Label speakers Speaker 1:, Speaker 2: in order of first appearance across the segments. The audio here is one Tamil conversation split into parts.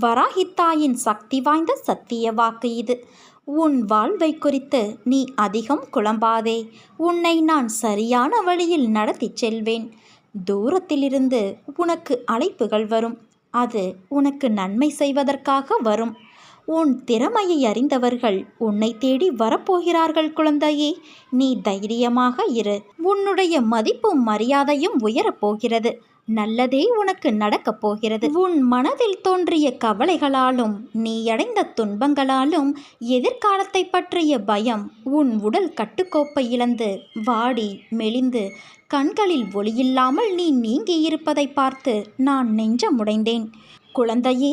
Speaker 1: வராகித்தாயின் சக்தி வாய்ந்த சத்திய வாக்கு இது. உன் வாழ்வை குறித்து நீ அதிகம் குழம்பாதே. உன்னை நான் சரியான வழியில் நடத்திச் செல்வேன். தூரத்திலிருந்து உனக்கு அழைப்புகள் வரும். அது உனக்கு நன்மை செய்வதற்காக வரும். உன் திறமையை அறிந்தவர்கள் உன்னை தேடி வரப்போகிறார்கள் குழந்தையே நீ தைரியமாக இரு. உன்னுடைய மதிப்பும் மரியாதையும் உயரப்போகிறது. நல்லதே உனக்கு நடக்கப் போகிறது. உன் மனதில் தோன்றிய கவலைகளாலும் நீ அடைந்த துன்பங்களாலும் எதிர்காலத்தை பற்றிய பயம் உன் உடல் கட்டுக்கோப்பை இழந்து வாடி மெலிந்து கண்களில் ஒளியில்லாமல் நீ நீங்கியிருப்பதை பார்த்து நான் நெஞ்சமுடைந்தேன். குழந்தையே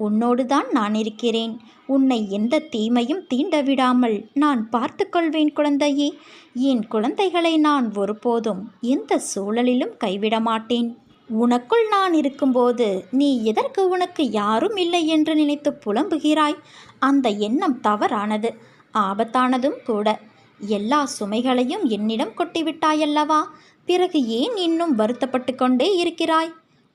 Speaker 1: உன்னோடுதான் நான் இருக்கிறேன். உன்னை எந்த தீமையும் தீண்ட விடாமல் நான் பார்த்து கொள்வேன் குழந்தையே. என் குழந்தைகளை நான் ஒருபோதும் எந்த சூழலிலும் கைவிட மாட்டேன் உனக்குள் நான் இருக்கும்போது நீ எதற்கு உனக்கு யாரும் இல்லை என்று நினைத்து புலம்புகிறாய்? அந்த எண்ணம் தவறானது. ஆபத்தானதும் கூட. எல்லா சுமைகளையும் என்னிடம் கொட்டிவிட்டாயல்லவா? பிறகு ஏன் இன்னும் வருத்தப்பட்டு கொண்டே இருக்கிறாய்?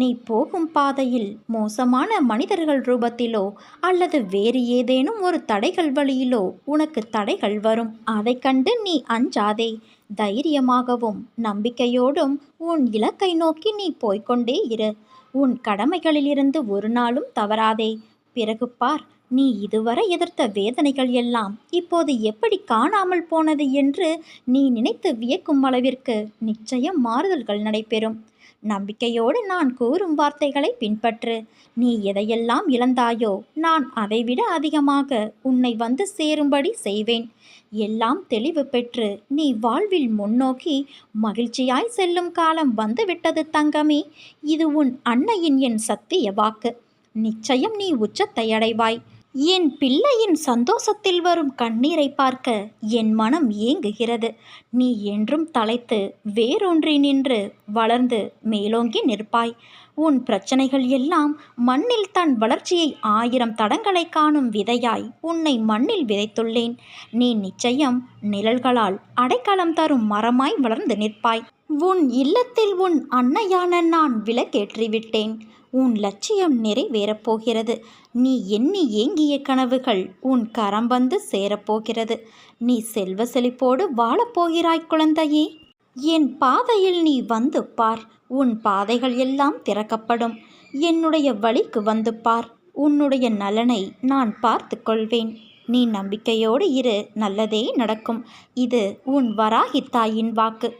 Speaker 1: நீ போகும் பாதையில் மோசமான மனிதர்கள் ரூபத்திலோ அல்லது வேறு ஏதேனும் ஒரு தடைகள் வழியிலோ உனக்கு தடைகள் வரும். அதை கண்டு நீ அஞ்சாதே. தைரியமாகவும் நம்பிக்கையோடும் உன் இலக்கை நோக்கி நீ போய்கொண்டே இரு. உன் கடமைகளிலிருந்து ஒரு நாளும் தவறாதே. பிறகு பார் நீ இதுவரை எதிர்த்த வேதனைகள் எல்லாம் இப்போது எப்படி காணாமல் போனது என்று நீ நினைத்து வியக்கும் அளவிற்கு நிச்சயம் மாறுதல்கள் நடைபெறும். நம்பிக்கையோடு நான் கூறும் வார்த்தைகளை பின்பற்று. நீ எதையெல்லாம் இழந்தாயோ நான் அதைவிட அதிகமாக உன்னை வந்து சேரும்படி செய்வேன். எல்லாம் தெளிவு பெற்று நீ வாழ்வில் முன்னோக்கி மகிழ்ச்சியாய் செல்லும் காலம் வந்துவிட்டது தங்கமே. இது உன் அன்னையின் என் சத்திய வாக்கு. நிச்சயம் நீ உச்சத்தை அடைவாய். என் பிள்ளையின் சந்தோஷத்தில் வரும் கண்ணீரை பார்க்க என் மனம் ஏங்குகிறது. நீ என்றும் தலைத்து வேறொன்றி நின்று வளர்ந்து மேலோங்கி நிற்பாய். உன் பிரச்சனைகள் எல்லாம் மண்ணில் தன் வளர்ச்சியை ஆயிரம் தடங்களை காணும் விதையாய் உன்னை மண்ணில் விதைத்துள்ளேன். நீ நிச்சயம் நிழல்களால் அடைக்கலம் தரும் மரமாய் வளர்ந்து நிற்பாய். உன் இல்லத்தில் உன் அன்னையான நான் விலக்கேற்றிவிட்டேன் உன் லட்சியம் நிறைவேறப் போகிறது நீ எண்ணி ஏங்கிய கனவுகள் உன் கரம் வந்து சேரப்போகிறது. நீ செல்வ செழிப்போடு வாழப்போகிறாய் குழந்தையே. என் பாதையில் நீ வந்து பார். உன் பாதைகள் எல்லாம் திறக்கப்படும். என்னுடைய வழிக்கு வந்து பார். உன்னுடைய நலனை நான் பார்த்து கொள்வேன். நீ நம்பிக்கையோடு இரு. நல்லதே நடக்கும். இது உன் வராகித்தாயின் வாக்கு.